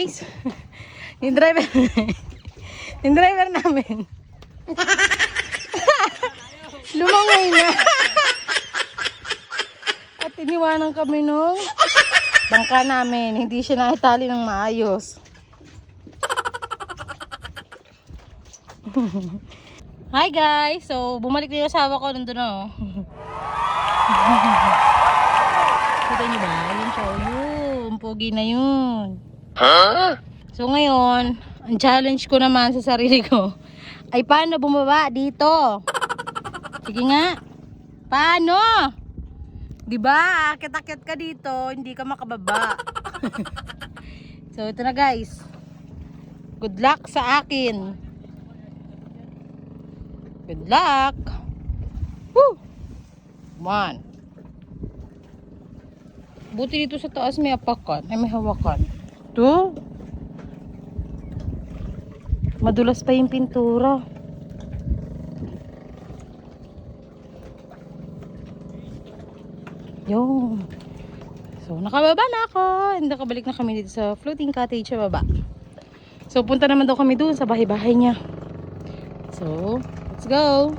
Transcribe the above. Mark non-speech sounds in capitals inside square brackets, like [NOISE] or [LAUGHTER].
guys. [LAUGHS] yung driver. [LAUGHS] yung driver namin. [LAUGHS] Lumangay na. At iniwanan kami nung bangka namin. Hindi siya naitali ng maayos. Hi guys! So, bumalik na yung asawa ko nandun na oh. Kita niyo ba? Yun siya. Yun. Pogi na yun. So ngayon, ang challenge ko naman sa sarili ko ay paano bumaba dito. Sige nga. Paano? 'Di ba? Akit-akit ka dito, hindi ka makababa. [LAUGHS] so ito na guys. Good luck sa akin. Good luck. Woo! Come. Buti dito sa taas may apakan, ay may hawakan. Ito. Madulas pa yung pintura. Yung. So, nakababa na ako. Nakabalik na kami dito sa floating cottage sa baba. So, punta naman daw kami doon sa bahay-bahay niya. So, let's go.